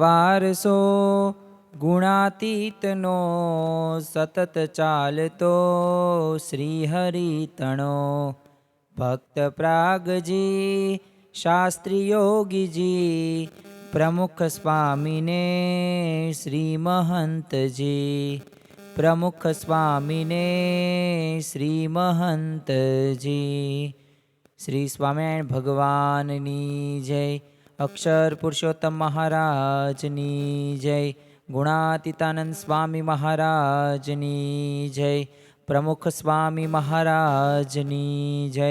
વારસો ગુણાતીતનો સતત ચાલતો શ્રી હરિતણો ભક્ત પ્રાગજી, શાસ્ત્રી યોગીજી, પ્રમુખ સ્વામીને શ્રી મહંતજી પ્રમુખ સ્વામીને શ્રી મહંતજી શ્રી સ્વામિનારાયણ ભગવાનની જય. અક્ષર પુરુષોત્તમ મહારાજની જય ગુણાતીતાનંદ સ્વામી મહારાજની જય પ્રમુખ સ્વામી મહારાજની જય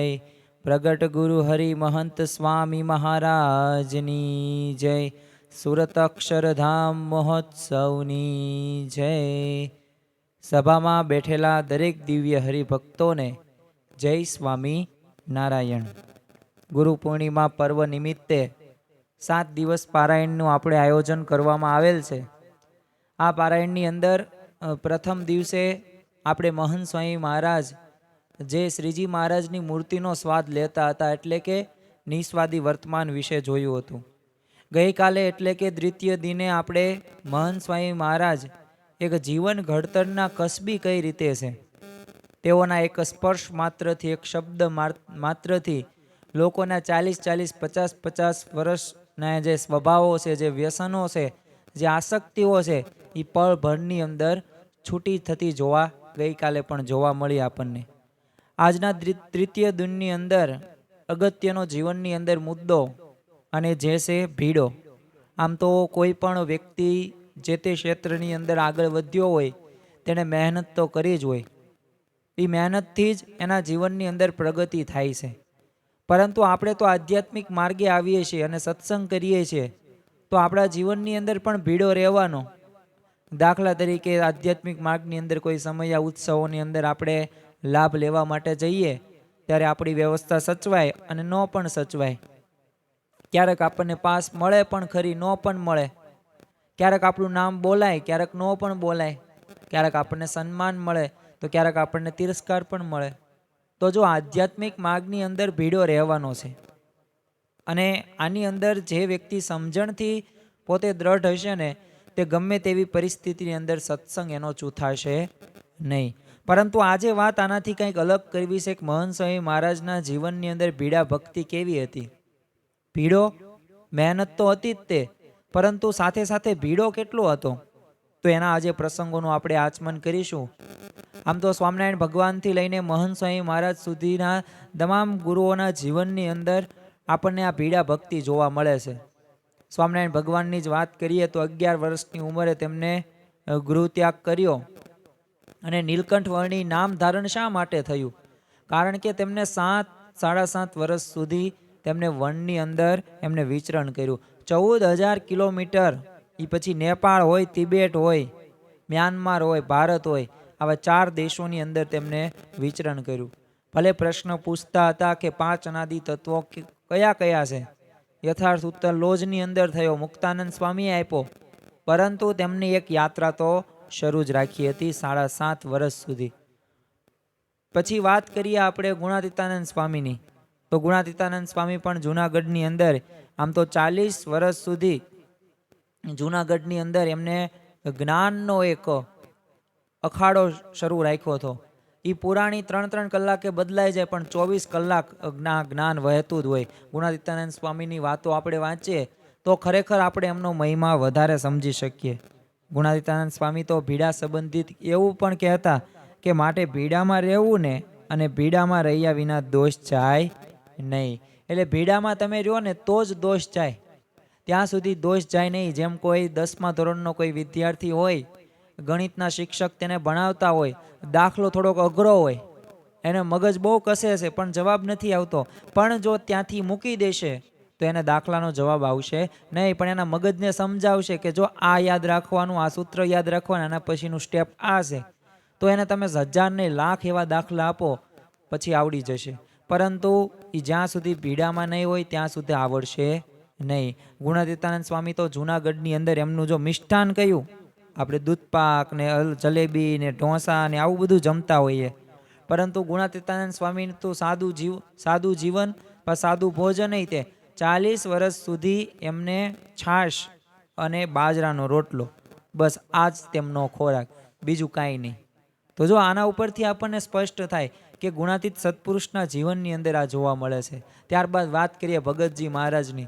પ્રગટ ગુરુ હરિ મહંત સ્વામી મહારાજની જય સુરત અક્ષરધામ મહોત્સવની જય સભામાં બેઠેલા દરેક દિવ્ય હરિભક્તોને જય સ્વામી નારાયણ ગુરુ પૂર્ણિમા પર્વ નિમિત્તે સાત દિવસ પારાયણનું આપણે આયોજન કરવામાં આવેલ છે. આ પારાયણની અંદર પ્રથમ દિવસે આપણે મહંત સ્વામી મહારાજ, જે શ્રીજી મહારાજની મૂર્તિનો સ્વાદ લેતા હતા એટલે કે નિસ્વાદી વર્તમાન વિશે જોયું હતું. ગઈકાલે એટલે કે દ્વિતીય દિને આપણે મહંત સ્વામી મહારાજ એક જીવન ઘડતરના કસબી કઈ રીતે છે? તેઓના એક સ્પર્શ માત્રથી, એક શબ્દ માત્રથી લોકોના ચાલીસ ચાલીસ પચાસ પચાસ વર્ષના જે સ્વભાવો છે, જે વ્યસનો છે, જે આસક્તિઓ છે એ પળભરની અંદર છૂટી થતી જોવા ગઈકાલે પણ જોવા મળી આપણને. આજના તૃતીય દિનની અંદર અગત્યનો જીવનની અંદર મુદ્દો અને જે છે ભીડો. આમ તો કોઈ પણ વ્યક્તિ જે તે ક્ષેત્રની અંદર આગળ વધ્યો હોય, તેણે મહેનત તો કરી જ હોય. એ મહેનતથી જ એના જીવનની અંદર પ્રગતિ થાય છે. પરંતુ આપણે તો આધ્યાત્મિક માર્ગે આવીએ છીએ અને સત્સંગ કરીએ છીએ, તો આપણા જીવનની અંદર પણ ભીડો રહેવાનો. દાખલા તરીકે આધ્યાત્મિક માર્ગની અંદર કોઈ સમય ઉત્સવોની અંદર આપણે લાભ લેવા માટે જઈએ, ત્યારે આપણી વ્યવસ્થા સચવાય અને ન પણ સચવાય. ક્યારેક આપણને પાસ મળે પણ ખરી ન પણ મળે. ક્યારેક આપણું નામ બોલાય, ક્યારેક ન પણ બોલાય. ક્યારેક આપણને સન્માન મળે, તો ક્યારેક આપણને તિરસ્કાર પણ મળે. તો જો આધ્યાત્મિક માર્ગની અંદર ભીડો રહેવાનો છે અને આની અંદર જે વ્યક્તિ સમજણથી પોતે દ્રઢ હશે ને, તે ગમે તેવી પરિસ્થિતિની અંદર સત્સંગ એનો ચૂથાશે નહીં. પરંતુ આજે વાત આનાથી કંઈક અલગ કરવી છે. કે મહન સ્વામી મહારાજના જીવનની અંદર ભીડા ભક્તિ કેવી હતી? ભીડો, મહેનત તો હતી જ તે, પરંતુ સાથે સાથે ભીડો કેટલો હતો? તો એના આજે પ્રસંગોનું આપણે આચમન કરીશું. આમ તો સ્વામિનારાયણ ભગવાનથી લઈને મહંત સ્વામી મહારાજ સુધીના તમામ ગુરુઓના જીવનની અંદર આપણને આ ભીડા ભક્તિ જોવા મળે છે. સ્વામિનારાયણ ભગવાનની જ વાત કરીએ તો અગિયાર વર્ષની ઉંમરે તેમને ગૃહત્યાગ ગૃહ ત્યાગ કર્યો. અને નીલકંઠ વર્ણી નામ ધારણ શા માટે થયું? કારણ કે તેમને સાત, સાડા સાત વર્ષ સુધી તેમને વનની અંદર એમને વિચરણ કર્યું. ચૌદ હજાર કિલોમીટર એ પછી નેપાળ હોય, તિબેટ હોય, મ્યાનમાર હોય, ભારત હોય, આવા ચાર દેશોની અંદર તેમને વિચરણ કર્યું. ભલે પ્રશ્ન પૂછતા હતા કે પાંચ અનાદિ તત્વો કયા કયા છે? યથાર્થ ઉત્તર લોજની અંદર થયો, મુક્તાનંદ સ્વામીએ આપ્યો. પરંતુ તેમની એક યાત્રા તો શરૂ જ રાખી હતી સાડા સાત વર્ષ સુધી. પછી વાત કરીએ આપણે ગુણાતીતાનંદ સ્વામીની. તો ગુણાતીતાનંદ સ્વામી પણ જુનાગઢની અંદર, આમ તો ચાલીસ વર્ષ સુધી જુનાગઢની અંદર એમને જ્ઞાનનો એક અખાડો શરૂ રાખ્યો હતો. એ પુરાણી ત્રણ ત્રણ કલાકે બદલાઈ જાય, પણ ચોવીસ કલાક જ્ઞાન વહેતું જ હોય. ગુણાદિત્યાનંદ સ્વામીની વાતો આપણે વાંચીએ, તો ખરેખર આપણે એમનો મહિમા વધારે સમજી શકીએ. ગુણાદિત્યાનંદ સ્વામી તો ભીડા સંબંધિત એવું પણ કહેતા કે માટે ભીડામાં રહેવું ને અને ભીડામાં રહ્યા વિના દોષ જાય નહીં. એટલે ભીડામાં તમે રહ્યો ને તો જ દોષ જાય. ત્યાં સુધી દોષ જાય નહીં. જેમ કોઈ દસમા ધોરણનો કોઈ વિદ્યાર્થી હોય, ગણિતના શિક્ષક તેને ભણાવતા હોય, દાખલો થોડોક અઘરો હોય, એને મગજ બહુ કસે છે, પણ જવાબ નથી આવતો. પણ જો ત્યાંથી મૂકી દેશે, તો એને દાખલાનો જવાબ આવશે નહીં. પણ એના મગજને સમજાવશે કે જો આ યાદ રાખવાનું, આ સૂત્ર યાદ રાખવાનું, એના પછીનું સ્ટેપ આ છે, તો એને તમે હજાર ને લાખ એવા દાખલા આપો, પછી આવડી જશે. પરંતુ એ જ્યાં સુધી ભીડામાં નહીં હોય, ત્યાં સુધી આવડશે નહીં. ગુણાતીતાનંદ સ્વામી તો જુનાગઢની અંદર એમનું જો મિષ્ટાન કયું આપણે દૂધપાક ને જલેબી ને ઢોસા ને આવું બધું જમતા હોઈએ. પરંતુ ગુણાતીતાનંદ સ્વામીનું તો સાદું જીવ, સાદું જીવન, પણ સાદું ભોજન નહીં તે. ચાલીસ વર્ષ સુધી એમને છાશ અને બાજરાનો રોટલો. બસ આ જ તેમનો ખોરાક. બીજું કાંઈ નહીં. તો જો આના ઉપરથી આપણને સ્પષ્ટ થાય કે ગુણાતીત સત્પુરુષના જીવનની અંદર આ જોવા મળે છે. ત્યારબાદ વાત કરીએ ભગતજી મહારાજની.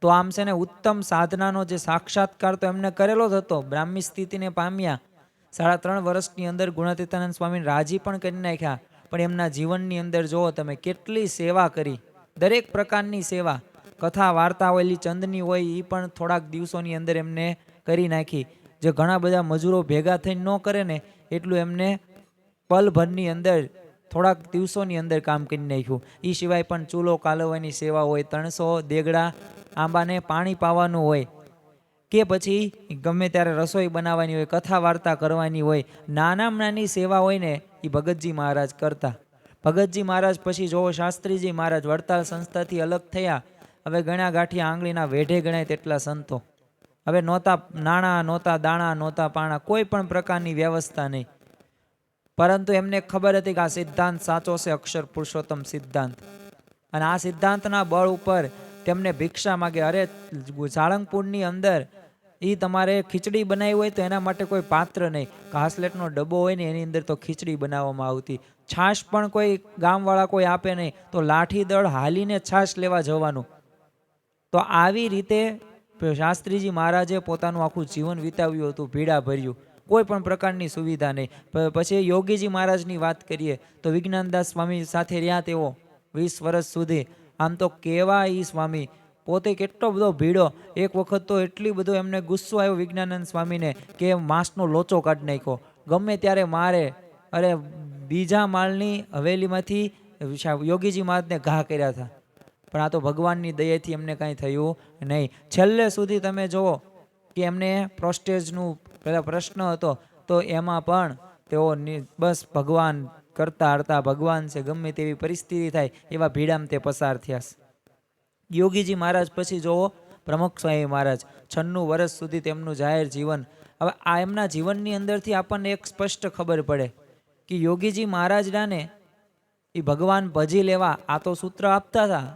તો આમ છે ને ઉત્તમ સાધનાનો જે સાક્ષાત્કાર તો એમને કરેલો જ હતો. બ્રાહ્મી સ્થિતિને પામ્યા. સાડા ત્રણ વર્ષની અંદર ગુણાતીતાનંદ સ્વામીને રાજી પણ કરી નાખ્યા. પણ એમના જીવનની અંદર જુઓ તમે કેટલી સેવા કરી. દરેક પ્રકારની સેવા. કથા, વાર્તા હોય ચંદની હોય એ પણ થોડાક દિવસોની અંદર એમને કરી નાખી. જે ઘણા બધા મજૂરો ભેગા થઈને ન કરે ને, એટલું એમને પલભરની અંદર થોડાક દિવસોની અંદર કામ કરી નાખ્યું. એ સિવાય પણ ચૂલો કાલવવાની સેવા હોય ત્રણસો દેગડા, આંબાને પાણી પાવાનું હોય, કે પછી ગમે ત્યારે રસોઈ બનાવવાની હોય, કથા વાર્તા કરવાની હોય, નાનામાં નાની સેવા હોય ને એ ભગતજી મહારાજ કરતા. ભગતજી મહારાજ પછી જોવો શાસ્ત્રીજી મહારાજ વડતાલ સંસ્થાથી અલગ થયા. હવે ગણ્યા ગાંઠિયા આંગળીના વેઢે ગણાય તેટલા સંતો. હવે નહોતા નાણાં, નહોતા દાણા, નહોતા પાણા, કોઈ પણ પ્રકારની વ્યવસ્થા નહીં. પરંતુ એમને ખબર હતી કે આ સિદ્ધાંત સાચો છે, અક્ષર પુરુષોત્તમ સિદ્ધાંત. અને આ સિદ્ધાંતના બળ ઉપર તેમને ભિક્ષા માગે. અરે સાળંગપુરની અંદર એ તમારે ખીચડી બનાવી હોય તો એના માટે કોઈ પાત્ર નહીં. ઘાસલેટનો ડબ્બો હોય ને એની અંદર તો ખીચડી બનાવવામાં આવતી. છાશ પણ કોઈ ગામવાળા કોઈ આપે નહીં. તો લાઠી દળ હાલીને છાશ લેવા જવાનું. તો આવી રીતે શાસ્ત્રીજી મહારાજે પોતાનું આખું જીવન વિતાવ્યું હતું ભીડા ભર્યું. કોઈ પણ પ્રકારની સુવિધા નહીં. પછી યોગીજી મહારાજની વાત કરીએ, તો વિજ્ઞાનદાસ સ્વામી સાથે રહ્યા તેઓ વીસ વર્ષ સુધી. આમ તો કેવા એ સ્વામી, પોતે કેટલો બધો ભીડો. એક વખત તો એટલી બધો એમને ગુસ્સો આવ્યો વિજ્ઞાનંદ સ્વામીને કે માસનો લોચો કાઢી નાખ્યો. ગમે ત્યારે મારે, અરે, બીજા માળની હવેલીમાંથી યોગીજી મહારાજને ઘા કર્યા હતા. પણ આ તો ભગવાનની દયાથી એમને કાંઈ થયું નહીં. છેલ્લે સુધી તમે જુઓ કે એમને પ્રોસ્ટેજનું પેલા પ્રશ્ન હતો, તો એમાં પણ તેઓ બસ ભગવાન કરતા હરતા ભગવાન છે, ગમે તેવી પરિસ્થિતિ થાય, એવા ભીડામાં તે પસાર થયા યોગીજી મહારાજ પછી જોવો, પ્રમુખ સ્વામી મહારાજ, છન્નું વર્ષ સુધી તેમનું જાહેર જીવન. હવે આ એમના જીવનની અંદરથી આપણને એક સ્પષ્ટ ખબર પડે કે યોગીજી મહારાજને એ ભગવાન ભજી લેવા આ તો સૂત્ર આપતા હતા,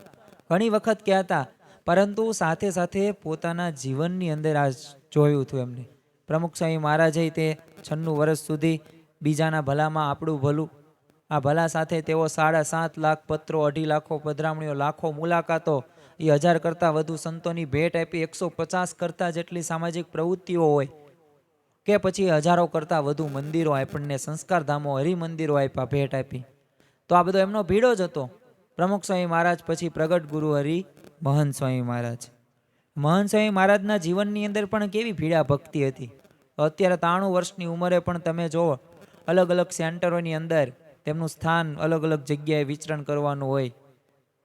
ઘણી વખત કહેતા, પરંતુ સાથે સાથે પોતાના જીવનની અંદર આ જોયું હતું એમને. પ્રમુખ સ્વામી મહારાજે તે છન્નું વર્ષ સુધી બીજાના ભલામાં આપણું ભલું. આ ભલા સાથે તેઓ સાડા સાત લાખ પત્રો, અઢી લાખો પધરામણીઓ, લાખો મુલાકાતો, એ હજાર કરતાં વધુ સંતોની ભેટ આપી એકસો પચાસ કરતાં જેટલી સામાજિક પ્રવૃત્તિઓ હોય કે પછી હજારો કરતાં વધુ મંદિરો આપણને સંસ્કારધામો, હરિમંદિરો આપ્યા, ભેટ આપી. તો આ બધો એમનો ભીડો જ હતો. પ્રમુખ સ્વામી મહારાજ, પછી પ્રગટ ગુરુ હરિ મહંત સ્વામી મહારાજ. મહંત સ્વામી મહારાજના જીવનની અંદર પણ કેવી ભીડા ભક્તિ હતી. અત્યારે ત્રાણું વર્ષની ઉંમરે પણ તમે જુઓ અલગ અલગ સેન્ટરોની અંદર તેમનું સ્થાન અલગ અલગ જગ્યાએ વિચરણ કરવાનું હોય.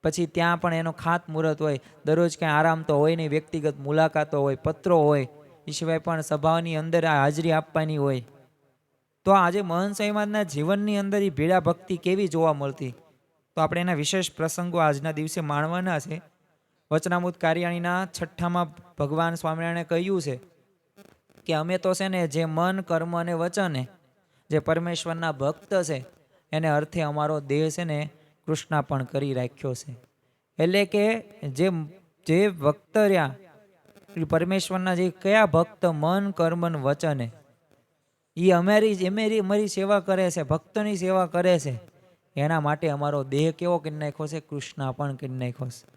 પછી ત્યાં પણ એનો ખાત મુહૂર્ત હોય. દરરોજ ક્યાંય આરામ તો હોય નહીં, વ્યક્તિગત મુલાકાતો હોય, પત્રો હોય. એ સિવાય પણ સભાની અંદર આ હાજરી આપવાની હોય. તો આજે મહંત સ્વામીના જીવનની અંદર એ ભીડા ભક્તિ કેવી જોવા મળતી? તો આપણે એના વિશેષ પ્રસંગો આજના દિવસે માણવાના છે. વચનામૂત કાર્યાણીના છઠ્ઠામાં ભગવાન સ્વામિનારાયણે કહ્યું છે કે અમે તો છે ને જે મન, કર્મ અને વચને જે પરમેશ્વરના ભક્ત છે, એને અર્થે અમારો દેહ છે ને કૃષ્ણાપણ કરી રાખ્યો છે. એટલે કે જે જે ભક્ત રહ્યા પરમેશ્વરના જે કયા ભક્ત મન, કર્મ અને વચને એ અમારી એમેરી અમારી સેવા કરે છે, ભક્તની સેવા કરે છે, એના માટે અમારો દેહ કેવો કરી નાખ્યો છે કૃષ્ણાપણ કરી નાખ્યો છે.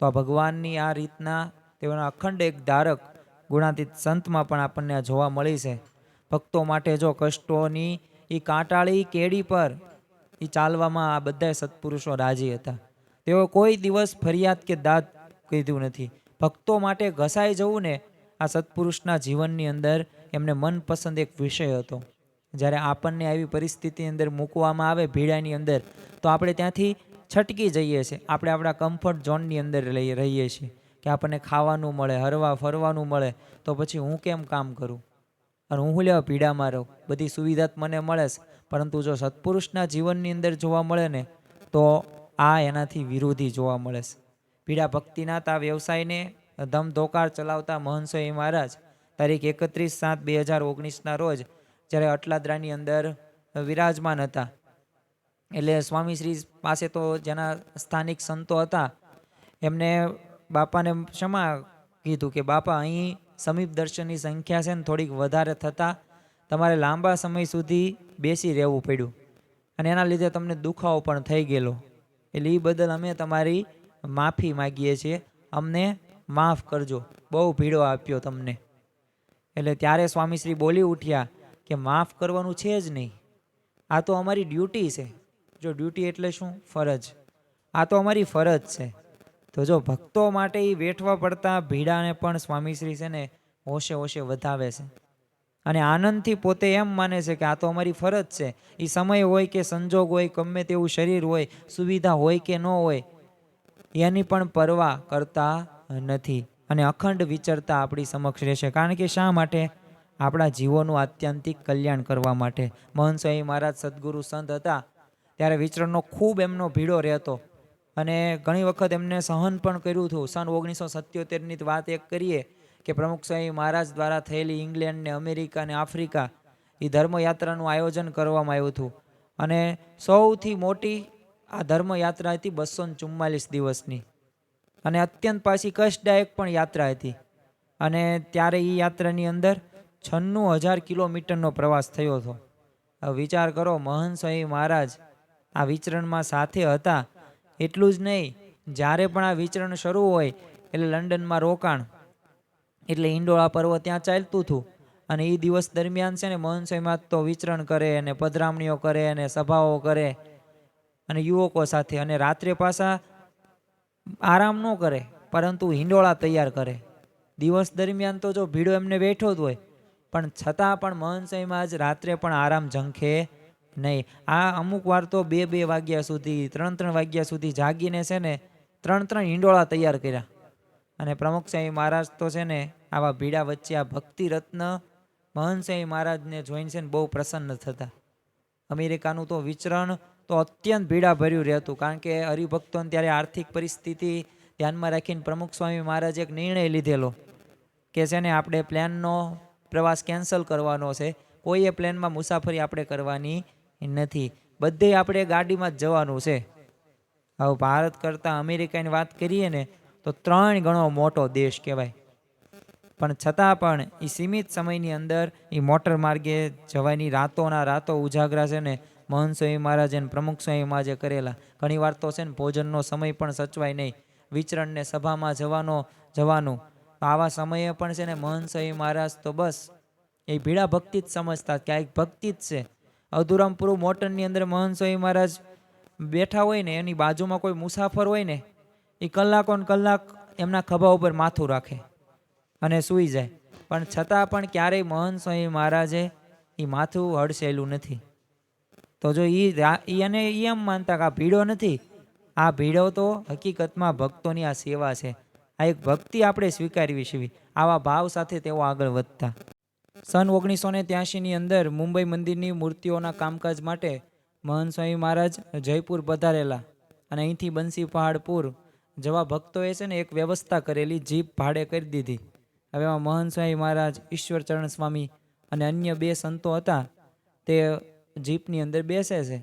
તો આ ભગવાનની આ રીતના તેઓના અખંડ એક ધારક ગુણાતીત સંતમાં પણ આપણને જોવા મળી છે. ભક્તો માટે જો કષ્ટોની એ કાંટાળી કેડી પર એ ચાલવામાં આ બધા સત્પુરુષો રાજી હતા. તેઓ કોઈ દિવસ ફરિયાદ કે દાદ કીધું નથી. ભક્તો માટે ઘસાઈ જવું ને આ સત્પુરુષના જીવનની અંદર એમને મનપસંદ એક વિષય હતો. જ્યારે આપણને આવી પરિસ્થિતિની અંદર મૂકવામાં આવે ભીડાની અંદર, તો આપણે ત્યાંથી છટકી જઈએ છીએ. આપણે આપણા કમ્ફર્ટ ઝોનની અંદર લઈ રહીએ છીએ. કે આપણને ખાવાનું મળે, હરવા, ફરવાનું મળે, તો પછી હું કેમ કામ કરું? અને હું લેવા પીડામાં રહું. બધી સુવિધા મને મળે પરંતુ જો સત્પુરુષના જીવનની અંદર જોવા મળે ને, તો આ એનાથી વિરોધી જોવા મળે છે. પીડા ભક્તિના તા વ્યવસાયને ધમધોકાર ચલાવતા મહંસોઈ મહારાજ તારીખ એકત્રીસ સાત બે હજાર ઓગણીસના રોજ જ્યારે અટલાદરાની અંદર વિરાજમાન હતા. એટલે સ્વામીશ્રી પાસે તો જેના સ્થાનિક સંતો હતા, એમને બાપાને ક્ષમા કીધું કે, બાપા, અહીં સમીપ દર્શનની સંખ્યા છે ને થોડીક વધારે થતાં તમારે લાંબા સમય સુધી બેસી રહેવું પડ્યું. અને એના લીધે તમને દુખાવો પણ થઈ ગયેલો. એટલે એ બદલ અમે તમારી માફી માગીએ છીએ. અમને માફ કરજો. બહુ ભીડો આપ્યો તમને. એટલે ત્યારે સ્વામીશ્રી બોલી ઉઠ્યા કે, માફ કરવાનું છે જ નહીં. આ તો અમારી ડ્યુટી છે. જો ડ્યુટી એટલે શું? ફરજ. આ તો અમારી ફરજ છે. તો જો ભક્તો માટે એ વેઠવા પડતા ભીડાને પણ સ્વામીશ્રી છે ને હોશે હોશે વધાવે છે. અને આનંદથી પોતે એમ માને છે કે આ તો અમારી ફરજ છે. એ સમય હોય કે સંજોગ હોય, ગમે તેવું શરીર હોય, સુવિધા હોય કે ન હોય, એની પણ પરવા કરતા નથી. અને અખંડ વિચરતા આપણી સમક્ષ રહેશે. કારણ કે શા માટે? આપણા જીવોનું આત્યંતિક કલ્યાણ કરવા માટે. મહંત સ્વામી મહારાજ સદગુરુ સંત હતા. ત્યારે વિચરણનો ખૂબ એમનો ભીડો રહેતો. અને ઘણી વખત એમને સહન પણ કર્યું હતું. સન ઓગણીસો સત્યોતેરની વાત એક કરીએ કે પ્રમુખ સ્વામી મહારાજ દ્વારા થયેલી ઇંગ્લેન્ડ ને અમેરિકા ને આફ્રિકા એ ધર્મયાત્રાનું આયોજન કરવામાં આવ્યું હતું. અને સૌથી મોટી આ ધર્મયાત્રા હતી બસો ચુમ્માલીસ દિવસની. અને અત્યંત પાછી કષ્ટદાયક પણ યાત્રા હતી. અને ત્યારે એ યાત્રાની અંદર છન્નું હજાર કિલોમીટરનો પ્રવાસ થયો હતો. વિચાર કરો, મહંત સ્વામી મહારાજ આ વિચરણમાં સાથે હતા એટલું જ નહીં. જ્યારે પણ આ વિચરણ શરૂ હોય, એટલે લંડનમાં રોકાણ. એટલે ઇન્ડોળા પર્વ ત્યાં ચાલતું હતું. અને એ દિવસ દરમિયાન છે ને મહંત તો વિચરણ કરે અને પધરામણીઓ કરે અને સભાઓ કરે અને યુવકો સાથે અને રાત્રે પાછા આરામ ન કરે, પરંતુ હિંડોળા તૈયાર કરે. દિવસ દરમિયાન તો જો ભીડો એમને બેઠો જ હોય. પણ છતાં પણ મહંત જ રાત્રે પણ આરામ ઝંખે નહીં. આ અમુક વાર તો બે બે વાગ્યા સુધી, ત્રણ ત્રણ વાગ્યા સુધી જાગીને છે ને, ત્રણ ત્રણ હિંડોળા તૈયાર કર્યા. અને પ્રમુખ સ્વામી મહારાજ તો છે ને, આવા ભીડા વચ્ચે આ ભક્તિ રત્ન મહંત સ્વામી મહારાજને જોઈને છે ને બહુ પ્રસન્ન થતા. અમેરિકાનું તો વિચરણ તો અત્યંત ભીડા ભર્યું રહેતું, કારણ કે હરિભક્તોને ત્યારે આર્થિક પરિસ્થિતિ ધ્યાનમાં રાખીને પ્રમુખ સ્વામી મહારાજે એક નિર્ણય લીધેલો કે છે ને, આપણે પ્લેનનો પ્રવાસ કેન્સલ કરવાનો છે. કોઈએ પ્લેનમાં મુસાફરી આપણે કરવાની નથી. બધે આપણે ગાડીમાં જ જવાનું છે. હવે ભારત કરતાં અમેરિકાની વાત કરીએ ને, તો ત્રણ ગણો મોટો દેશ કહેવાય. પણ છતાં પણ એ સીમિત સમયની અંદર એ મોટર માર્ગે જવાની રાતોના રાતો ઉજાગરા છે ને મહંત મહારાજ અને પ્રમુખ સ્વામી મહારાજે કરેલા. ઘણી વાર તો છે ને ભોજનનો સમય પણ સચવાય નહીં. વિચરણને સભામાં જવાનો, જવાનું. તો આવા સમયે પણ છે ને મહંત મહારાજ તો બસ, એ ભીડા ભક્તિ જ સમજતા ક્યાંક ભક્તિ જ છે. અધુરામપુર મોટરની અંદર મહંત સ્વામી મહારાજ બેઠા હોય ને, એની બાજુમાં કોઈ મુસાફર હોય ને એ કલાકોને કલાક એમના ખભા ઉપર માથું રાખે અને સૂઈ જાય. પણ છતાં પણ ક્યારેય મહંત સ્વામી મહારાજે એ માથું હડસેલું નથી. તો જો એ એને એ એમ માનતા કે આ ભીડો નથી, આ ભીડો તો હકીકતમાં ભક્તોની આ સેવા છે. આ એક ભક્તિ આપણે સ્વીકારવી છે. આવા ભાવ સાથે તેઓ આગળ વધતા. સન ઓગણીસો ને ત્યાસીની અંદર મુંબઈ મંદિરની મૂર્તિઓના કામકાજ માટે મહંત સ્વામી મહારાજ જયપુર પધારેલા અને અહીંથી બંસી પહાડપુર જવા ભક્તોએ છે ને એક વ્યવસ્થા કરેલી, જીપ ભાડે કરી દીધી. હવે એમાં મહંત સ્વામી મહારાજ ઈશ્વરચરણ સ્વામી અને અન્ય બે સંતો હતા, તે જીપની અંદર બેસે છે.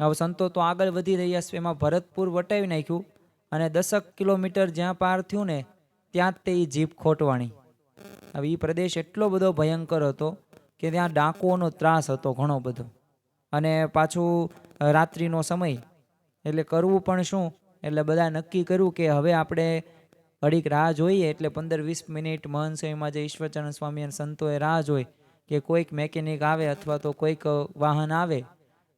હવે સંતો તો આગળ વધી રહ્યા છે, એમાં ભરતપુર વટાવી નાખ્યું અને દસક કિલોમીટર જ્યાં પાર થયું ને, ત્યાં જ તે જીપ ખોટવાણી. હવે એ પ્રદેશ એટલો બધો ભયંકર હતો કે ત્યાં ડાકુઓનો ત્રાસ હતો ઘણો બધો. અને પાછું રાત્રિનો સમય. એટલે કરવું પણ શું? એટલે બધા નક્કી કર્યું કે હવે આપણે અડીક રાહ જોઈએ, એટલે પંદર વીસ મિનિટ મહંત સ્વામીમાં જે ઈશ્વરચરણ સ્વામી અને સંતોએ રાહ જોઈ કે કોઈક મેકેનિક આવે અથવા તો કોઈક વાહન આવે,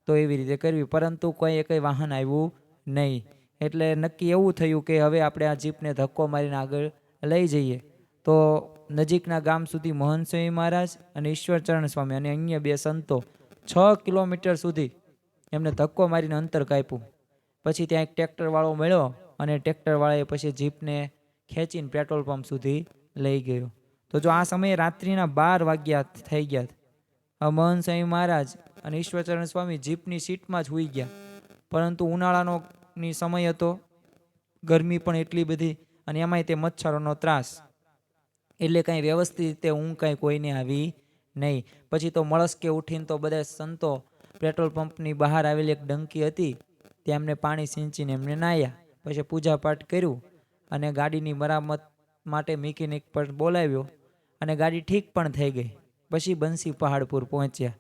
તો એવી રીતે કરવી પરંતુ કોઈ એકય વાહન આવ્યું નહીં. એટલે નક્કી એવું થયું કે હવે આપણે આ જીપને ધક્કો મારીને આગળ લઈ જઈએ. તો નજીકના ગામ સુધી મોહનસિંહ મહારાજ અને ઈશ્વરચરણ સ્વામી અને અન્ય બે સંતો છ કિલોમીટર સુધી એમને ધક્કો મારીને અંતર કાપ્યું. પછી ત્યાં એક ટ્રેક્ટરવાળો મળ્યો અને ટ્રેક્ટરવાળાએ પછી જીપને ખેંચીને પેટ્રોલ પંપ સુધી લઈ ગયો. તો જો આ સમયે રાત્રિના બાર વાગ્યા થઈ ગયા. મહંત મહારાજ અને ઈશ્વરચરણ સ્વામી જીપની સીટમાં જ હોઈ ગયા. પરંતુ ઉનાળાનો ની સમય હતો. ગરમી પણ એટલી બધી અને એમાંય તે મચ્છરોનો ત્રાસ. એટલે કાંઈ વ્યવસ્થિત રીતે હું કાંઈ કોઈને આવી નહીં. પછી તો મળસ્કે ઉઠીને તો બધા સંતો પેટ્રોલ પંપની બહાર આવેલી એક ડંકી હતી, ત્યાં પાણી સિંચીને એમને નાહ્યા. પછી પૂજાપાઠ કર્યું અને ગાડીની મરામત માટે મિકેનિક પર બોલાવ્યો અને ગાડી ઠીક પણ થઈ ગઈ. પછી બંસી પહાડપુર પહોંચ્યા.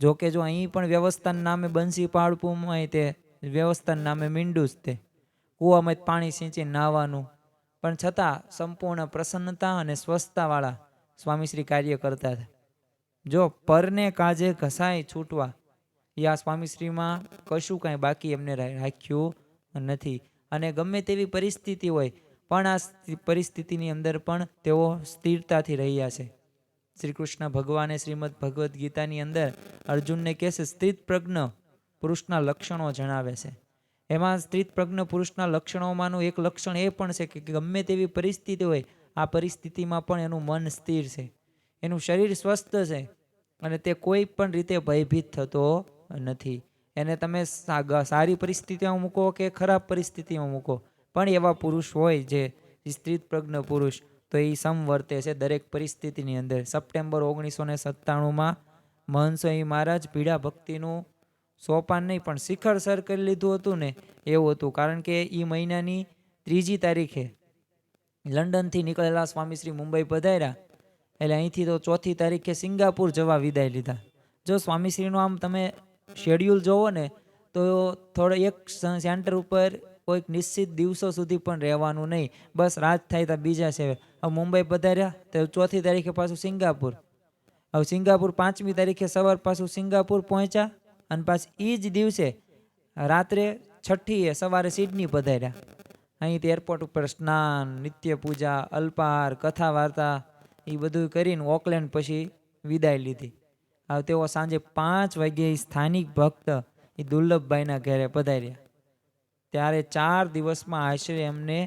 જો કે જો અહીં પણ વ્યવસ્થાના નામે બંસી પહાડપુરમાં તે વ્યવસ્થાના નામે મીંડું જ તે. કૂવામાં પાણી સિંચી નાહવાનું પણ છતાં સંપૂર્ણ પ્રસન્નતા અને સ્વસ્થતાવાળા સ્વામીશ્રી કાર્ય કરતા હતા. જો પરને કાજે ઘસાય છૂટવા, એ આ સ્વામીશ્રીમાં કશું કાંઈ બાકી એમને રાખ્યું નથી. અને ગમે તેવી પરિસ્થિતિ હોય, પણ આ પરિસ્થિતિની અંદર પણ તેઓ સ્થિરતાથી રહ્યા છે. શ્રી કૃષ્ણ ભગવાને શ્રીમદ ભગવદ્ ગીતાની અંદર અર્જુનને કહેશે, સ્થિત પ્રજ્ઞ પુરુષના લક્ષણો જણાવે છે. એમાં સ્ત્રીત પ્રજ્ઞ પુરુષના લક્ષણોમાંનું એક લક્ષણ એ પણ છે કે ગમે તેવી પરિસ્થિતિ હોય, આ પરિસ્થિતિમાં પણ એનું મન સ્થિર છે. એનું શરીર સ્વસ્થ છે અને તે કોઈ પણ રીતે ભયભીત થતો નથી. એને તમે સારી પરિસ્થિતિમાં મૂકો કે ખરાબ પરિસ્થિતિમાં મૂકો. પણ એવા પુરુષ હોય જે સ્ત્રીત પ્રજ્ઞ પુરુષ, તો એ સમવર્તે છે દરેક પરિસ્થિતિની અંદર. સપ્ટેમ્બર ઓગણીસો ને સત્તાણુંમાં મહંસોઈ મહારાજ પીડા ભક્તિનું સોપાન નહીં, પણ શિખર સર કરી લીધું હતું ને એવું હતું. કારણ કે એ મહિનાની ત્રીજી તારીખે લંડનથી નીકળેલા સ્વામીશ્રી મુંબઈ પધાર્યા. એટલે અહીંથી તો ચોથી તારીખે સિંગાપુર જવા વિદાય લીધા. જો સ્વામીશ્રીનું આમ તમે શેડ્યુલ જોવો ને, તો થોડો એક સેન્ટર ઉપર કોઈક નિશ્ચિત દિવસો સુધી પણ રહેવાનું નહીં. બસ રાત થાય તો બીજા છે હવે મુંબઈ પધાર્યા, તો ચોથી તારીખે પાછું સિંગાપુર. હવે સિંગાપુર પાંચમી તારીખે સવાર પાછું સિંગાપુર પહોંચ્યા. અને પાછી એ જ દિવસે રાત્રે છઠ્ઠીએ સવારે સિડની પધાર્યા. અહીંથી એરપોર્ટ ઉપર સ્નાન, નિત્ય પૂજા, અલ્પાહાર કથા વાર્તા એ બધું કરીને ઓકલેન્ડ પછી વિદાય લીધી. હવે તેઓ સાંજે પાંચ વાગ્યે સ્થાનિક ભક્ત એ દુર્લભભાઈના ઘરે પધાર્યા. ત્યારે ચાર દિવસમાં આશરે એમને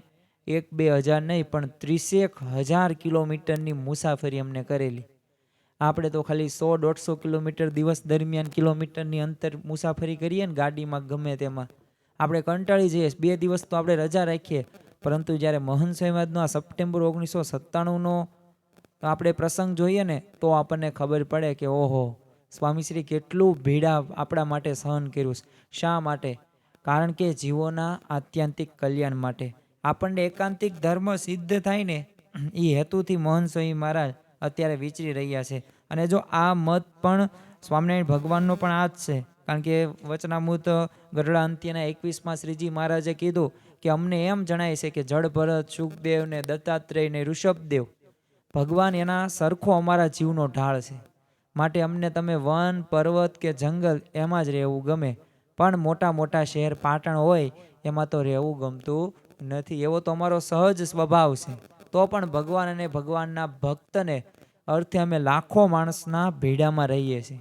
એક બે હજાર નહીં પણ ત્રીસેક હજાર કિલોમીટરની મુસાફરી એમને કરેલી. આપણે તો ખાલી સો દોઢસો કિલોમીટર દિવસ દરમિયાન કિલોમીટરની અંતર મુસાફરી કરીએ ને ગાડીમાં ગમે તેમાં. આપણે કંટાળી જઈએ. બે દિવસ તો આપણે રજા રાખીએ. પરંતુ જ્યારે મહન સમાજનો આ સપ્ટેમ્બર ઓગણીસો સત્તાણુંનો આપણે પ્રસંગ જોઈએ ને, તો આપણને ખબર પડે કે ઓહો સ્વામીશ્રી કેટલું ભીડા આપણા માટે સહન કર્યું શા માટે? કારણ કે જીવોના આત્યંતિક કલ્યાણ માટે. આપણને એકાંતિક ધર્મ સિદ્ધ થાય ને એ હેતુથી મોહન સ્વામી મહારાજ અત્યારે વિચરી રહ્યા છે. અને જો આ મત પણ સ્વામિનારાયણ ભગવાનનો પણ આ જ છે. કારણ કે વચનામૃત ગઢડા અંત્યના એકવીસમાં શ્રીજી મહારાજે કીધું કે અમને એમ જણાય છે કે જળ ભરત, સુખદેવ ને દત્તાત્રેય ને ઋષભદેવ, ભગવાન એના સરખો અમારા જીવનો ઢાળ છે. માટે અમને તમે વન, પર્વત કે જંગલ એમાં જ રહેવું ગમે. પણ મોટા મોટા શહેર, પાટણ હોય એમાં તો રહેવું ગમતું નથી. એવો તો અમારો સહજ સ્વભાવ છે. તો પણ ભગવાન અને ભગવાનના ભક્તને અર્થે અમે લાખો માણસના ભેડામાં રહીએ છીએ.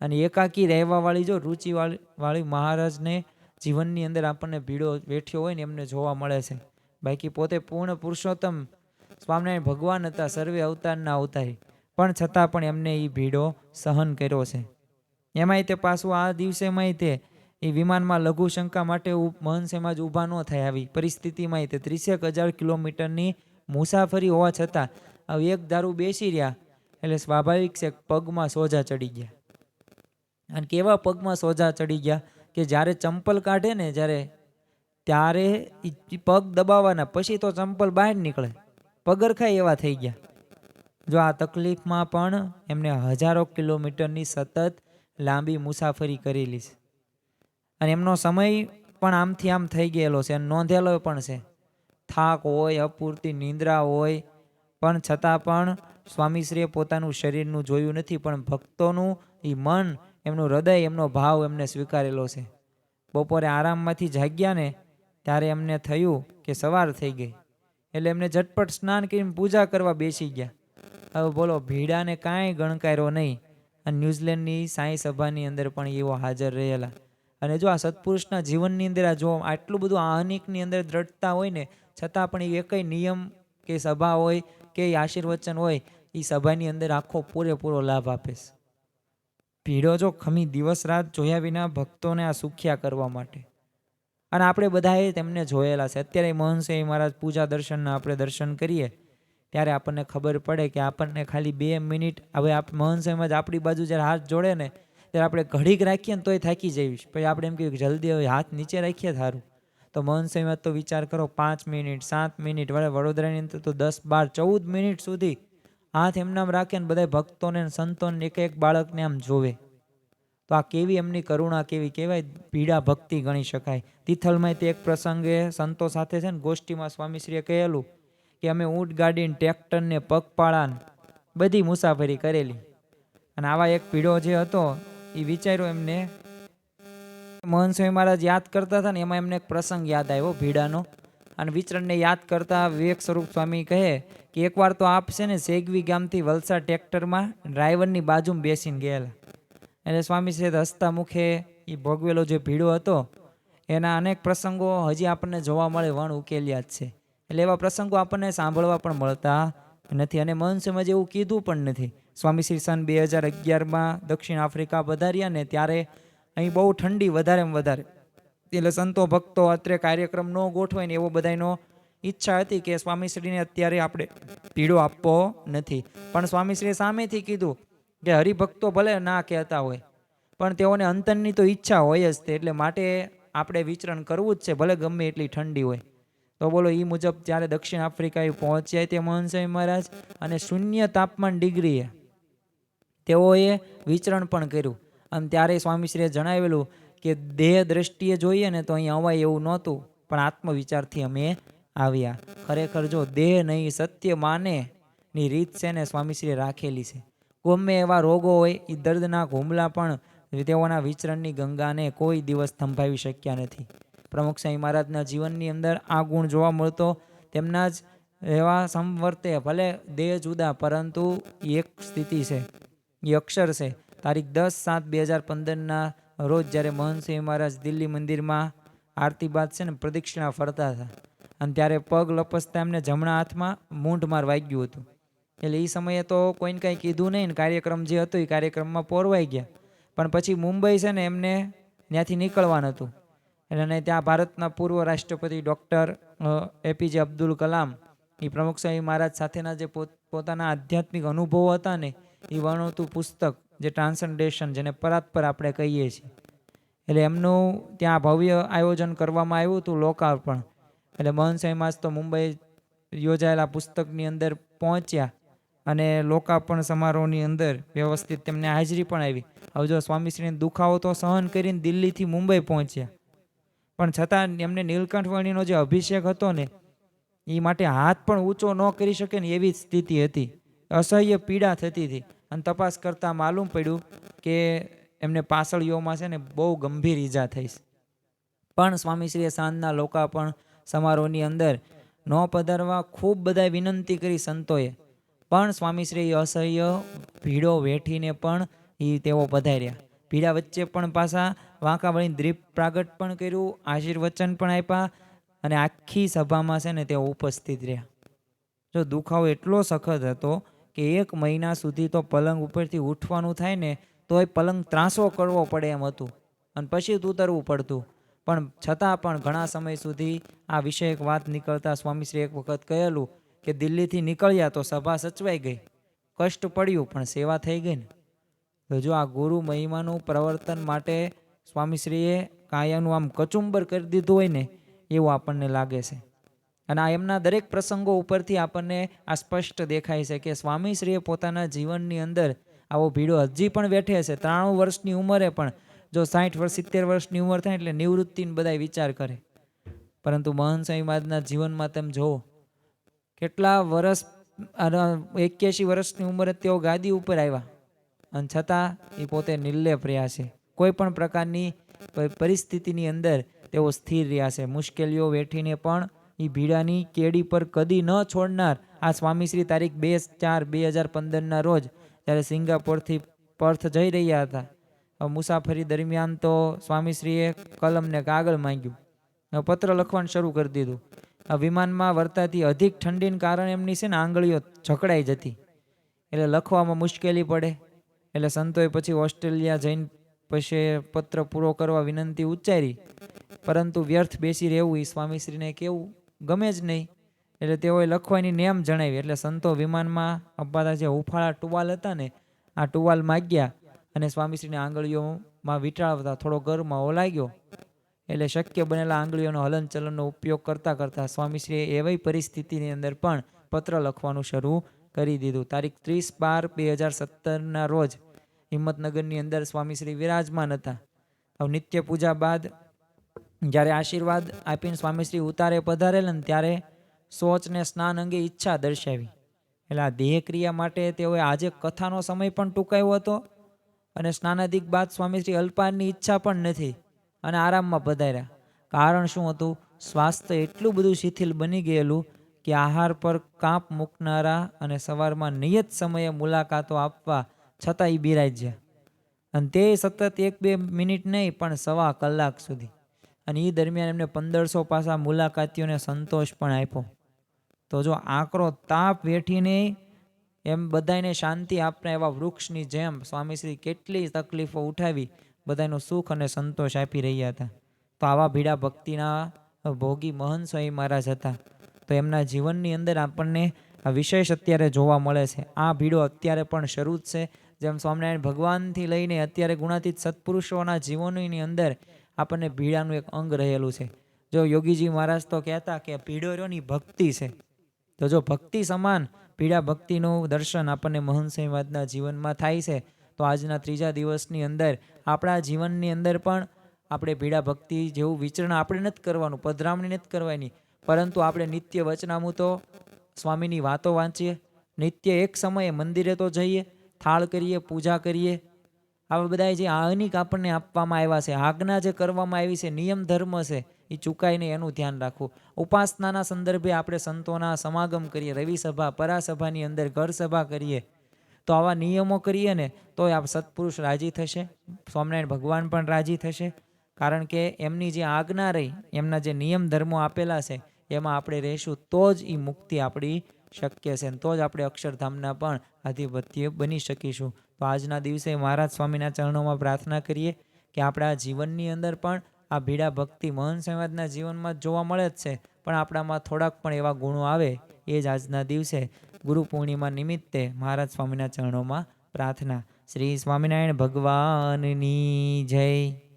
અને એકાકી રહેવાવાળી જો રુચિવાળી, વાળી મહારાજને જીવનની અંદર આપણને ભીડો બેઠ્યો હોય ને એમને જોવા મળે છે. બાકી પોતે પૂર્ણ પુરુષોત્તમ સ્વામિનારાયણ ભગવાન હતા, સર્વે અવતારના અવતારી. પણ છતાં પણ એમને એ ભીડો સહન કર્યો છે. એમાંય તે પાછું આ દિવસેમાંય તે એ વિમાનમાં લઘુશંકા માટે મહનસેમાં જ ઊભા ન થાય આવી. પરિસ્થિતિમાંય તે ત્રીસેક હજાર કિલોમીટરની મુસાફરી હોવા છતાં હવે એક દારૂ બેસી રહ્યા એટલે સ્વાભાવિક છે પગમાં સોજા ચડી ગયા. અને કેવા પગમાં સોજા ચડી ગયા કે જ્યારે ચંપલ કાઢે ને જ્યારે ત્યારે પગ દબાવવાના પછી તો ચંપલ બહાર નીકળે. પગરખાય એવા થઈ ગયા. જો આ તકલીફમાં પણ એમને હજારો કિલોમીટરની સતત લાંબી મુસાફરી કરેલી છે. અને એમનો સમય પણ આમથી આમ થઈ ગયેલો છે નોંધેલો પણ છે. થાક હોય, અપૂરતી નિંદ્રા હોય, પણ છતાં પણ સ્વામીશ્રીએ પોતાનું શરીરનું જોયું નથી, પણ ભક્તોનું એ મન, એમનું હૃદય, એમનો ભાવ એમને સ્વીકારેલો છે. બપોરે આરામમાંથી જાગ્યા ને, ત્યારે એમને થયું કે સવાર થઈ ગઈ. એટલે એમને ઝટપટ સ્નાન કરીને પૂજા કરવા બેસી ગયા. હવે બોલો, ભીડાને કાંઈ ગણકાર્યો નહીં. અને ન્યૂઝીલેન્ડની સાંઈ સભાની અંદર પણ એવો હાજર રહેલા. અને જો આ સત્પુરુષના જીવનની અંદર આ જો આટલું બધું આહનિકની અંદર દ્રઢતા હોય ને, છતાં પણ એ એકય નિયમ કે સભા હોય કે આશીર્વચન હોય એ સભાની અંદર આખો પૂરેપૂરો લાભ આપે છે. ભીડો જો ખમી દિવસ રાત જોયા વિના ભક્તોને આ સુખ્યા કરવા માટે. અને આપણે બધાએ તેમને જોયેલા છે. અત્યારે મોહનસિંહ મહારાજ પૂજા દર્શનના આપણે દર્શન કરીએ, ત્યારે આપણને ખબર પડે કે આપણને ખાલી બે મિનિટ, હવે આપ મોહનસિંહ જ આપણી બાજુ જ્યારે હાથ જોડે ને ત્યારે આપણે ઘડીક રાખીએ ને તોય થાકી જઈશ પછી આપણે એમ કહીએ કે જલ્દી હવે હાથ નીચે રાખીએ થારું તો મહંસઈમાં તો વિચાર કરો, પાંચ મિનિટ, સાત મિનિટ વડે વડોદરાની અંદર તો દસ, બાર, ચૌદ મિનિટ સુધી હાથ એમનામ રાખે ને બધા ભક્તોને સંતોને એક એક બાળકને આમ જોવે. તો આ કેવી એમની કરુણા, કેવી કહેવાય? પીડા ભક્તિ ગણી શકાય. તિથલમાં તે એક પ્રસંગે સંતો સાથે છે ને ગોષ્ઠીમાં સ્વામીશ્રીએ કહેલું કે અમે ઊંટ ગાડીને ટ્રેક્ટરને પગપાળાને બધી મુસાફરી કરેલી. અને આવા એક પીડો જે હતો એ વિચાર્યો એમને. મોહન મહારાજ યાદ કરતા હતા ને એમાં એમને એક પ્રસંગ યાદ આવ્યો ભીડાનો. અને વિચરણને યાદ કરતા વિવેક સ્વરૂપ સ્વામી કહે કે એકવાર તો આપ છે ને સેગવી ગામથી વલસાડ ટ્રેક્ટરમાં ડ્રાઈવરની બાજુમાં બેસીને ગયેલા. એટલે સ્વામી શ્રી હસતા મુખે એ ભોગવેલો જે ભીડો હતો, એના અનેક પ્રસંગો હજી આપણને જોવા મળે, વણ ઉકેલ્યા જ છે. એટલે એવા પ્રસંગો આપણને સાંભળવા પણ મળતા નથી. અને મહંસમાં જેવું કીધું પણ નથી. સ્વામી શ્રી સન બે હજાર અગિયારમાં દક્ષિણ આફ્રિકા વધાર્યા ને ત્યારે અહીં બહુ ઠંડી વધારેમાં વધારે. એટલે સંતો, ભક્તો અત્રે કાર્યક્રમ ન ગોઠવાય ને એવો બધાનો ઈચ્છા હતી કે સ્વામીશ્રીને અત્યારે આપણે પીડો આપવો નથી. પણ સ્વામીશ્રીએ સામેથી કીધું કે હરિભક્તો ભલે ના કહેતા હોય, પણ તેઓને અંતરની તો ઈચ્છા હોય જ તે, એટલે માટે આપણે વિચરણ કરવું જ છે, ભલે ગમે એટલી ઠંડી હોય. તો બોલો એ મુજબ જ્યારે દક્ષિણ આફ્રિકાએ પહોંચ્યા તે મોહનસિંહ મહારાજ અને શૂન્ય તાપમાન ડિગ્રીએ તેઓએ વિચરણ પણ કર્યું. અને ત્યારે સ્વામીશ્રીએ જણાવેલું કે દેહ દ્રષ્ટિએ જોઈએ ને તો અહીં અવાય એવું નહોતું, પણ આત્મવિચારથી અમે આવ્યા. ખરેખર જો દેહ નહીં સત્ય માને ની રીત છે ને સ્વામીશ્રીએ રાખેલી છે. ગમે એવા રોગો હોય એ દર્દનાક હુમલા પણ તેઓના વિચરણની ગંગાને કોઈ દિવસ થંભાવી શક્યા નથી. પ્રમુખ સ્વામી મહારાજના જીવનની અંદર આ ગુણ જોવા મળતો તેમના જ એવા સંવર્તે ભલે દેહ જુદા, પરંતુ એક સ્થિતિ છે. એ અક્ષર છે. તારીખ દસ સાત બે હજાર પંદરના રોજ જ્યારે મહનસિંહ મહારાજ દિલ્હી મંદિરમાં આરતી બાદ છે ને પ્રદક્ષિણા ફરતા હતા. અને ત્યારે પગ લપસતા એમને જમણા હાથમાં મૂંઢ માર વાગ્યું હતું. એટલે એ સમયે તો કોઈને કાંઈ કીધું નહીં ને કાર્યક્રમ જે હતો એ કાર્યક્રમમાં પોરવાઈ ગયા. પણ પછી મુંબઈ છે ને એમને ત્યાંથી નીકળવાનું હતું. એટલે ત્યાં ભારતના પૂર્વ રાષ્ટ્રપતિ doctor A P J Abdul Kalam એ પ્રમુખ સ્વામી મહારાજ સાથેના જે પોતાના આધ્યાત્મિક અનુભવો હતા ને એ વણોતું પુસ્તક જે ટ્રાન્સન્ડેશન જેને પરાત્પર આપણે કહીએ છીએ. એટલે એમનું ત્યાં ભવ્ય આયોજન કરવામાં આવ્યું હતું લોકાર્પણ. એટલે મોહન સ્વામી તો મુંબઈ યોજાયેલા પુસ્તકની અંદર પહોંચ્યા અને લોકાર્પણ સમારોહની અંદર વ્યવસ્થિત તેમને હાજરી પણ આવી હવે જો સ્વામીશ્રીને દુખાવો તો સહન કરીને દિલ્હીથી મુંબઈ પહોંચ્યા. પણ છતાં એમને નીલકંઠવર્ણીનો જે અભિષેક હતો ને, એ માટે હાથ પણ ઊંચો ન કરી શકે ને એવી સ્થિતિ હતી. અસહ્ય પીડા થતી હતી. અને તપાસ કરતાં માલુમ પડ્યું કે એમને પાસળીઓમાં છે ને બહુ ગંભીર ઈજા થઈ પણ સ્વામીશ્રીએ સાંજના લોકાર્પણ સમારોહની અંદર ન પધારવા ખૂબ બધાએ વિનંતી કરી સંતોએ. પણ સ્વામીશ્રી અસહ્ય ભીડો વેઠીને પણ એ તેઓ પધાર્યા. ભીડા વચ્ચે પણ પાછા વાંકા વળીને દ્રીપ પ્રાગટ પણ કર્યું, આશીર્વચન પણ આપ્યા અને આખી સભામાં છે ને તેઓ ઉપસ્થિત રહ્યા. જો દુખાવો એટલો સખત હતો કે એક મહિના સુધી તો પલંગ ઉપરથી ઉઠવાનું થાય ને તોય પલંગ ત્રાસો કરવો પડે એમ હતું અને પછી જ ઉતરવું પડતું. પણ છતાં પણ ઘણા સમય સુધી આ વિષય એક વાત નીકળતા સ્વામીશ્રી એક વખત કહેલું કે દિલ્હીથી નીકળ્યા તો સભા સચવાઈ ગઈ. કષ્ટ પડ્યું, પણ સેવા થઈ ગઈ ને. તો જો આ ગુરુ મહિમાનું પ્રવર્તન માટે સ્વામીશ્રીએ કાયાનું આમ કચુંબર કરી દીધું હોય ને, એવું આપણને લાગે છે. અને આ એમના દરેક પ્રસંગો ઉપરથી આપણને આ સ્પષ્ટ દેખાય છે કે સ્વામીશ્રીએ પોતાના જીવનની અંદર આવો ભીડો હજી પણ બેઠે છે. ત્રાણું વર્ષની ઉંમરે પણ, જો સાઠ વર્ષ સિત્તેર વર્ષની ઉંમર થાય એટલે નિવૃત્તિને બધા વિચાર કરે. પરંતુ મહંત સ્વામી જીવનમાં તેમ જુઓ કેટલા વર્ષ એક્યાસી વર્ષની ઉંમરે તેઓ ગાદી ઉપર આવ્યા. અને છતાં એ પોતે નિર્લેપ રહ્યા છે. કોઈ પણ પ્રકારની પરિસ્થિતિની અંદર તેઓ સ્થિર રહ્યા છે. મુશ્કેલીઓ વેઠીને પણ એ ભીડાની કેડી પર કદી ન છોડનાર. આ સ્વામીશ્રી તારીખ બે ચાર બે હજાર પંદરના રોજ જ્યારે સિંગાપોરથી પર્થ જઈ રહ્યા હતા. મુસાફરી દરમિયાન તો સ્વામીશ્રીએ કલમને કાગળ માંગ્યું. પત્ર લખવાનું શરૂ કરી દીધું. વિમાનમાં વર્તાતી અધિક ઠંડીને કારણે એમની છે ને આંગળીઓ જકડાઈ જતી. એટલે લખવામાં મુશ્કેલી પડે. એટલે સંતોએ પછી ઓસ્ટ્રેલિયા જઈને પછી પત્ર પૂરો કરવા વિનંતી ઉચ્ચારી. પરંતુ વ્યર્થ બેસી રહેવું એ સ્વામીશ્રીને કેવું? ગમે જ નહીં. એટલે તેઓએ લખવાની નેમ જણાવી. એટલે સંતો વિમાનમાં અપાતા જે હુફાળા ટુવાલ હતા ને, આ ટુવાલ માગ્યા અને સ્વામીશ્રીની આંગળીઓમાં વીંટાળવતા થોડો ગરમાં ઓલાગ્યો એટલે શક્ય બનેલા આંગળીઓનો હલનચલનનો ઉપયોગ કરતાં કરતાં સ્વામીશ્રીએ એવી પરિસ્થિતિની અંદર પણ પત્ર લખવાનું શરૂ કરી દીધું. તારીખ ત્રીસ બાર બે હજાર સત્તરના રોજ હિંમતનગરની અંદર સ્વામીશ્રી વિરાજમાન હતા. હવે નિત્ય પૂજા બાદ જ્યારે આશીર્વાદ આપીને સ્વામીશ્રી ઉતારે પધારેલ ને ત્યારે શૌચને સ્નાન અંગે ઈચ્છા દર્શાવી. એટલે આ દેહક્રિયા માટે તેઓએ આજે કથાનો સમય પણ ટૂંકાયો હતો અને સ્નાનાદિક બાદ સ્વામીશ્રી અલ્પાહારની ઈચ્છા પણ નથી અને આરામમાં પધાર્યા. કારણ શું હતું? સ્વાસ્થ્ય એટલું બધું શિથિલ બની ગયેલું કે આહાર પર કાંપ મૂકનારા અને સવારમાં નિયત સમયે મુલાકાતો આપવા છતાં એ બિરાજ્યા. અને તે સતત એક બે મિનિટ નહીં, પણ સવા કલાક સુધી. અને એ દરમિયાન એમને પંદરસો પાસા મુલાકાતીઓને સંતોષ પણ આપ્યો. તો જો આકરો તાપ વેઠીને એમ બધાને શાંતિ આપના એવા વૃક્ષની જેમ સ્વામીશ્રી કેટલી તકલીફો ઉઠાવી બધાનું સુખ અને સંતોષ આપી રહ્યા હતા. તો આવા ભીડા ભક્તિના ભોગી મહંત સ્વામી મહારાજ હતા. તો એમના જીવનની અંદર આપણને વિશેષ અત્યારે જોવા મળે છે. આ ભીડો અત્યારે પણ શરૂ જ છે. જેમ સ્વામિનારાયણ ભગવાનથી લઈને અત્યારે ગુણાતીત સત્પુરુષોના જીવનની અંદર આપણને ભીડાનું એક અંગ રહેલું છે. જો યોગીજી મહારાજ તો કહેતા કે ભીડો રહ્યોની ભક્તિ છે. તો જો ભક્તિ સમાન પીડા ભક્તિનું દર્શન આપણને મહંત સંવાદના જીવનમાં થાય છે, તો આજના ત્રીજા દિવસની અંદર આપણા જીવનની અંદર પણ આપણે પીડા ભક્તિ જેવું વિચરણ આપણે નથી કરવાનું, પધરામણી નથી કરવાની. પરંતુ આપણે નિત્ય વચનામું તો સ્વામીની વાતો વાંચીએ, નિત્ય એક સમયે મંદિરે તો જઈએ, થાળ કરીએ, પૂજા કરીએ આવા બધા જે આહનિક આપણને આપવામાં આવ્યા છે, આજ્ઞા જે કરવામાં આવી છે, નિયમ ધર્મ છે, એ ચૂકાઈને એનું ધ્યાન રાખવું. ઉપાસનાના સંદર્ભે આપણે સંતોના સમાગમ કરીએ રવિ સભા પરાસભાની અંદર ઘર સભા કરીએ. તો આવા નિયમો કરીએ ને તો આ સત્પુરુષ રાજી થશે, સ્વામિનારાયણ ભગવાન પણ રાજી થશે. કારણ કે એમની જે આજ્ઞા રહી, એમના જે નિયમ ધર્મો આપેલા છે, એમાં આપણે રહીશું, તો જ એ મુક્તિ આપણી શક્ય છે તો જ આપણે અક્ષરધામના પણ આધિપત્ય બની શકીશું. તો આજના દિવસે મહારાજ સ્વામીના ચરણોમાં પ્રાર્થના કરીએ કે આપણા જીવનની અંદર પણ આ ભીડા ભક્તિ મહન સમાજના જીવનમાં જોવા મળે જ છે. પણ આપણામાં થોડાક પણ એવા ગુણો આવે એ જ આજના દિવસે ગુરુ પૂર્ણિમા નિમિત્તે મહારાજ સ્વામીના ચરણોમાં પ્રાર્થના. શ્રી સ્વામિનારાયણ ભગવાનની જય.